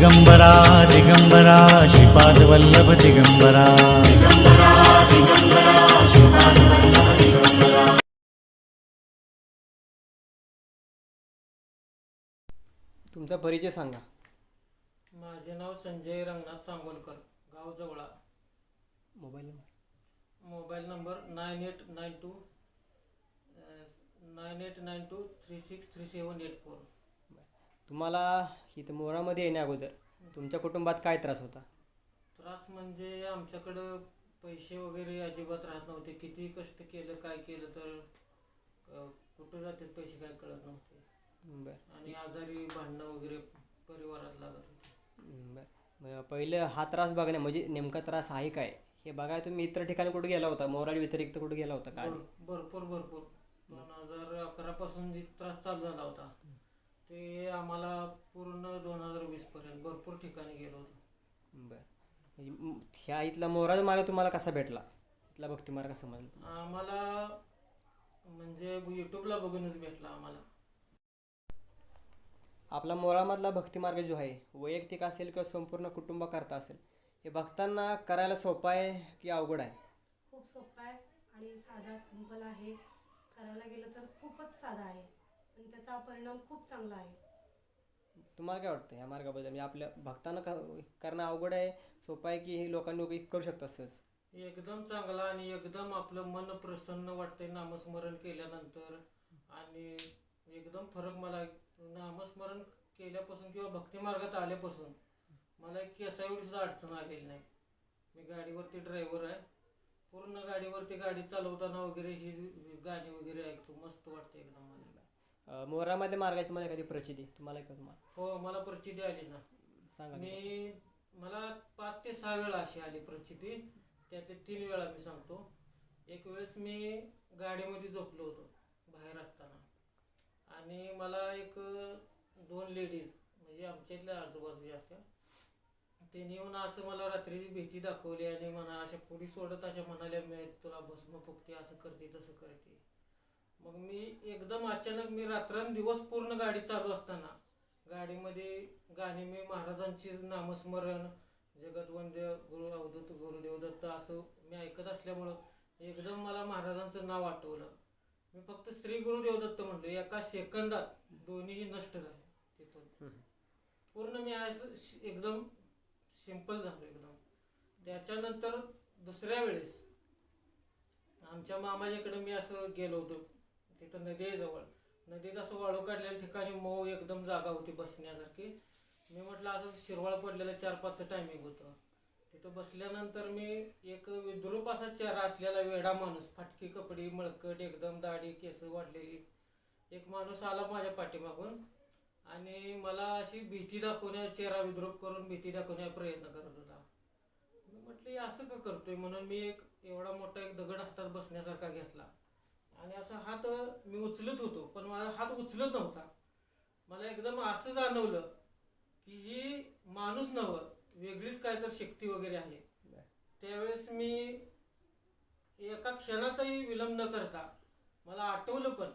दिगंबरा दिगंबरा श्रीपादवल्लभ दिगंबरा. तुमचा परिचय सांगा. माझे नाव संजय रंगनाथ सांगोलकर गाव Javala. Mobile number. Mobile number nine eight nine two nine eight nine two three six three seven eight four. तुम्हाला इथं मोरामध्ये येण्या अगोदर तुमच्या कुटुंबात काय त्रास होता? त्रास म्हणजे आमच्याकडं पैसे वगैरे अजिबात राहत नव्हते. किती कष्ट केलं काय केलं तर अ, कुठं जातात पैसे काय कळत नव्हते. बरं. आणि आजारी भांडणं वगैरे परिवारात लागत होते. बरं. मग पहिलं हा त्रास बघण्या म्हणजे नेमका त्रास आहे काय? हे बघा तुम्ही इतर ठिकाणी कुठे गेला होता? मोराच्या व्यतिरिक्त कुठे गेला होता? का भर- भरपूर भरपूर. दोन हजार अकरा पासून जी त्रास चालू झाला होता. ते आम्हाला पूर्ण दोन हजार वीस पर्यंत भरपूर ठिकाणी गेलो होतो. बरं. म्हणजे म- ह्या इथला मोराचा मार्ग तुम्हाला कसा भेटला? इथला भक्ती मार्ग समजला आम्हाला म्हणजे युट्यूबला बघूनच भेटला आम्हाला. आपला मोरामधला भक्ती मार्ग जो आहे वैयक्तिक असेल किंवा संपूर्ण कुटुंबाकरता असेल हे भक्तांना करायला सोपा आहे की अवघड आहे? खूप सोपा आहे आणि साधा सिंपल आहे. करायला गेलं तर खूपच साधा आहे. पण त्याचा परिणाम खूप चांगला आहे. तुम्हाला काय वाटतं या मार्गाबद्दल? म्हणजे आपल्या भक्तांना क- करणं अवघड आहे सोपं आहे की हे लोकांनी लोक करू शकतात सहज? एकदम चांगला आणि एकदम आपलं मन प्रसन्न वाटतंय नामस्मरण केल्यानंतर. आणि एकदम फरक मला नामस्मरण केल्यापासून किंवा भक्ती मार्गात आल्यापासून मला एक केसा एवढी सुद्धा अडचण आलेली नाही. मी गाडीवरती ड्रायव्हर आहे. पूर्ण गाडीवरती गाडी चालवताना वगैरे ही गाणी वगैरे ऐकतो. मस्त वाटते एकदम मला. अं, मोरामध्ये मार्गाची तुम्हाला एखादी प्रचिती? तुम्हाला का तुम्हाला हो मला प्रचिती आली ना. सांगा. मी मला पाच ते सहा वेळा अशी आली प्रचिती. त्यातले तीन वेळा मी सांगतो. एक वेळेस मी गाडीमध्ये झोपलो होतो बाहेर असताना. आणि मला एक दोन लेडीज म्हणजे आमच्या इथल्या आजूबाजूच्या असत्या त्यांनी येऊन असं मला रात्री भीती दाखवली आणि म्हणा अशा पुढी सोडत अशा म्हणाल्या मी तुला भस्म फुकते असं करते तसं करते. मग मी एकदम अचानक मी रात्रंदिवस पूर्ण गाडी चालू असताना गाडीमध्ये गाणी मी महाराजांची नामस्मरण जगतवंद्य गुरु अवधूत गुरुदेव दत्त असं मी ऐकत असल्यामुळं एकदम मला महाराजांचं नाव आठवलं. मी फक्त श्री गुरुदेव दत्त म्हणलो एका सेकंदात दोन्हीही नष्ट झाले तिथून. पूर्ण मी असं एकदम सिंपल झालो एकदम. त्याच्यानंतर दुसऱ्या वेळेस आमच्या मामाच्याकडे मी असं गेलो होतो. तिथं नदी आहे जवळ नदीत असं वाळू काढलेल्या ठिकाणी मऊ एकदम जागा होती बसण्यासारखी. मी म्हटलं असं शिरवाळ पडलेलं चार पाचचं टायमिंग होतं. तिथं बसल्यानंतर मी एक विद्रूप असा चेहरा असलेला वेडा माणूस फाटकी कपडी मळकट एकदम दाढी केस वाढलेली. एक माणूस आला माझ्या पाठीमागून आणि मला अशी भीती दाखवण्या चेहरा विद्रूप करून भीती दाखवण्याचा प्रयत्न करत होता. मी म्हटलं असं का करतोय? म्हणून मी एक एवढा मोठा एक दगड हातात बसण्यासारखा घेतला. आणि असा हात मी उचलत होतो पण माझा हात उचलत नव्हता. मला एकदम असं जाणवलं की ही माणूस नवं वेगळीच काय तर शक्ती वगैरे आहे. त्यावेळेस मी एका क्षणाचाही विलंब न करता मला आठवलं पण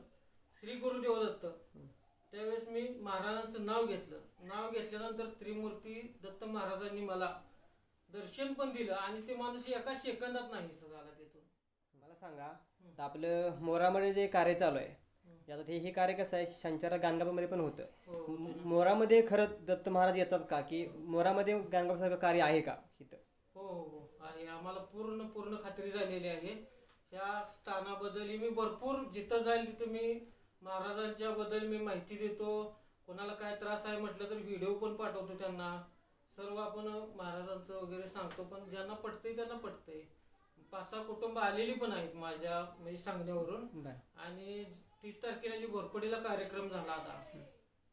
श्री गुरुदेव दत्त त्यावेळेस मी महाराजांचं नाव घेतलं. नाव घेतल्यानंतर त्रिमूर्ती दत्त महाराजांनी मला दर्शन पण दिलं आणि ते माणूस एका सेकंदात नाहीसा झाला तिथून. मला सांगा आता आपलं मोरामध्ये जे कार्य चालू आहे आता हे हे कार्य कसं आहे? शंकरा गाणगापूरमध्ये पण होतं. हो होते ना. मोरामध्ये खरं दत्त महाराज येतात का? की मोरामध्ये गाणगापूरसारखं कार्य आहे का इथं? हो हो हो. आहे. आम्हाला पूर्ण पूर्ण खात्री झालेली आहे. ह्या स्थानाबद्दल मी भरपूर जिथं जाईल तिथं मी महाराजांच्या बद्दल मी माहिती देतो. कोणाला काय त्रास आहे म्हटलं तर व्हिडिओ पण पाठवतो त्यांना. सर्व आपण महाराजांचं वगैरे सांगतो पण ज्यांना पटतंय त्यांना पटतंय. पाच सहा कुटुंब आलेली पण आहेत माझ्या म्हणजे सांगण्यावरून. बरं. आणि तीस तारखेला जी घोरपडीला कार्यक्रम झाला आता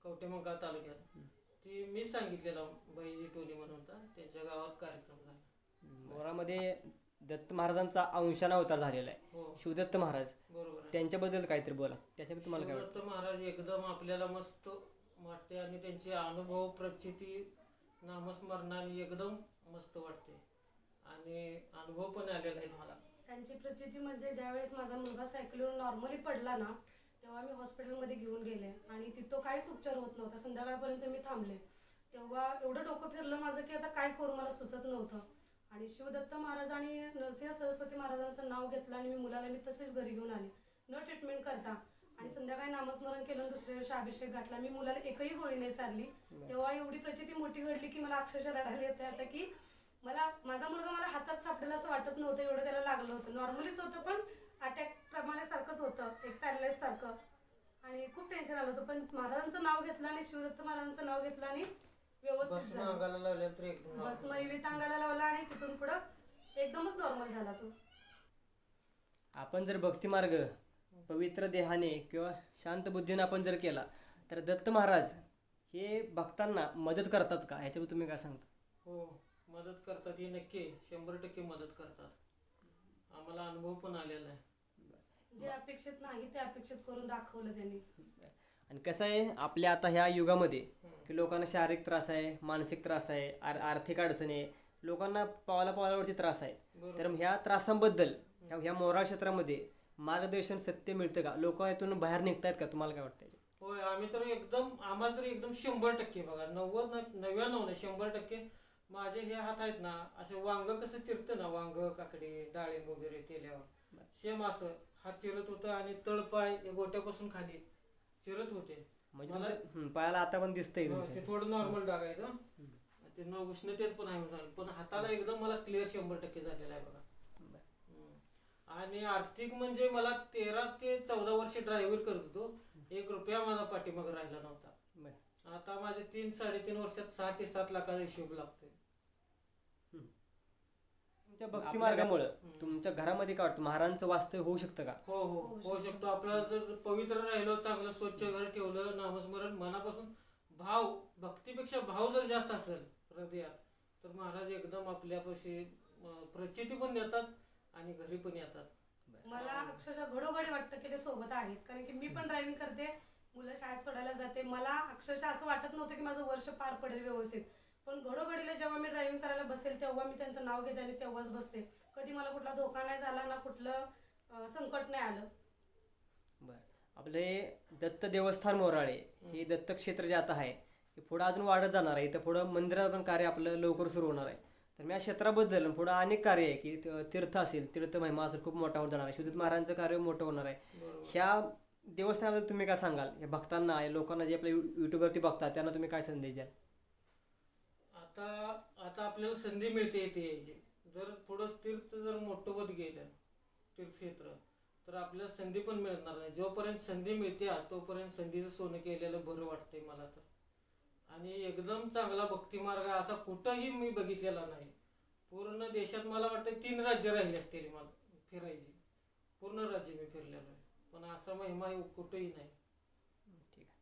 कवटेमंका तालुक्यात ती मी सांगितलेला बाईजी टोली म्हणून होता त्यांच्या गावात कार्यक्रम झाला. मोरामध्ये दत्त महाराजांचा अंशाना अवतार झालेला आहे. हो. शिवदत्त महाराज. बरोबर आहे. त्यांच्याबद्दल काहीतरी बोला. त्याच्याबद्दल तुम्हाला काय वाटतं शिवदत्त महाराज एकदम आपल्याला मस्त वाटते आणि त्यांचे अनुभव प्रचिती नामस्मरणाने एकदम मस्त वाटते. आणि अनुभव पण आलेला आहे मला. त्यांची प्रचिती म्हणजे ज्यावेळेस माझा मुलगा सायकलीवर नॉर्मली पडला ना तेव्हा मी हॉस्पिटलमध्ये घेऊन गेले. आणि तिथं काहीच उपचार होत नव्हता. संध्याकाळपर्यंत मी थांबले. तेव्हा एवढं डोकं फिरलं माझं की आता काय करू मला सुचत नव्हतं. आणि शिवदत्त महाराज आणि नरसिंह सरस्वती महाराजांचं नाव घेतलं आणि मी मुलाला मी तसेच घरी घेऊन आले. न ट्रीटमेंट करता. आणि संध्याकाळी नामस्मरण केलं दुसऱ्या दिवशी अभिषेक घातला. मी मुलाला एकही गोळी नाही चालली तेव्हा एवढी प्रचिती मोठी घडली की मला अक्षरशः रडायला येते आता की मला माझा मुलगा मला हातात सापडेल असं वाटत नव्हतं एवढं त्याला लागलं होतं. नॉर्मलीच होतं पण अटॅक प्रमाणे सारखंच होतं एक पॅरलाइज सारखं. आणि खूप टेन्शन आलं होतं पण महाराजांचं नाव घेतलं आणि शिवदत्त महाराजांचं नाव घेतलं आणि व्यवस्थित भस्म झालं. अंगाला लावल्यानंतर एकदम भस्म विविध अंगाला लावला आणि तिथून पुढं एकदमच नॉर्मल झाला तो. आपण जर भक्तिमार्ग पवित्र देहाने किंवा शांत बुद्धीने आपण जर केला तर दत्त महाराज हे भक्तांना मदत करतात का? ह्याच्यावर तुम्ही काय सांगता? हो. मदत करतात ही नक्की शंभर टक्के मदत करतात. आम्हाला अनुभव पण आलेला आहे. जे अपेक्षित नाही ते अपेक्षित करून दाखवलं त्यांनी. आणि कसं आहे आपल्या आता ह्या युगामध्ये की लोकांना शारीरिक त्रास आहे मानसिक त्रास आहे आर आर्थिक अडचणी आहे लोकांना पावला पावलावरती त्रास आहे. तर ह्या त्रासांबद्दल ह्या ह्या मोरा क्षेत्रामध्ये मार्गदर्शन सत्य मिळतं का? लोक यातून बाहेर निघतायत का? तुम्हाला काय वाटतं? होय आम्ही तर एकदम आम्हाला तर एकदम शंभर टक्के बघा नव्वद नव्याण्णव नाही शंभर टक्के माझे हे हात आहेत ना असे वांग कसं चिरतं ना वांग काकडी डाळिंब वगैरे केल्यावर. सेम असं. हात चिरत होतं आणि तळपाय गोट्यापासून खाली चिरत होते. म्हणजे पायाला आता पण दिसतंय हो, ते थोडं नॉर्मल डाग आहेत हं. ते न उष्णतेत पण आहे पण हाताला एकदम मला क्लिअर शंभर टक्के झालेला आहे बघा. आणि आर्थिक म्हणजे मला तेरा ते चौदा वर्ष ड्रायव्हर करत होतो. एक रुपया माझा पाठीमाग राहिला नव्हता. आता माझे तीन साडेतीन वर्षात सहा ते सात लाखाचा हिशोब लागतोय. तुमच्या भक्ती मार्गामुळं. तुमच्या घरामध्ये काय वाटतं? महाराजांचं वास्तव्य होऊ शकतं का? हो हो होऊ शकतो. आपलं जर पवित्र राहिलो चांगलं स्वच्छ घर ठेवलं नामस्मरण मनापासून भाव भक्तीपेक्षा भाव जर जास्त असेल हृदयात तर महाराज एकदम आपल्यापाशी प्रचिती पण देतात आणि घरी पण येतात. मला अक्षरशः घडोघडी वाटतं की ते सोबत आहेत. कारण की मी पण ड्रायव्हिंग करते मुलं शाळेत सोडायला जाते. मला अक्षरशः असं वाटत नव्हतं की माझं वर्ष पार पडेल व्यवस्थित. पण घडोघडीला जेव्हा मी ड्रायव्हिंग करायला बसेल तेव्हा मी त्यांचं नाव घेते आणि तेव्हाच बसते. कधी मला कुठला धोका नाही झाला ना कुठलं संकट नाही आलं. बरं. आपले दत्त देवस्थान मोराळे हे दत्त क्षेत्र जे आता आहे हे पुढं अजून वाढत जाणार आहे. इथं पुढं मंदिरात पण कार्य आपलं लवकर सुरू होणार आहे. तर मी या क्षेत्राबद्दल पुढं अनेक कार्य आहे की त- तीर्थ असेल तीर्थ महिमा असेल खूप मोठा होत जाणार आहे. शुद्धित महाराजांचं कार्य मोठं होणार आहे. ह्या देवस्थानाबद्दल तुम्ही काय सांगाल? या भक्तांना या लोकांना जे आपल्या यूट्यूबवरती बघतात त्यांना तुम्ही काय संदेश द्याल? आपल्याला संधी मिळते येते यायची. जर पुढं तीर्थ जर मोठं होत गेलं तीर्थक्षेत्र तर आपल्याला संधी पण मिळणार नाही. जोपर्यंत संधी मिळते तोपर्यंत संधीचं सोनं केलेलं बरं वाटतंय मला तर. आणि एकदम चांगला भक्तिमार्ग असा कुठंही मी बघितलेला नाही. पूर्ण देशात मला वाटतं तीन राज्य राहिले असतील मला फिरायची. पूर्ण राज्य मी फिरलेलो आहे. पण असा महिमा कुठंही नाही. ठीक आहे.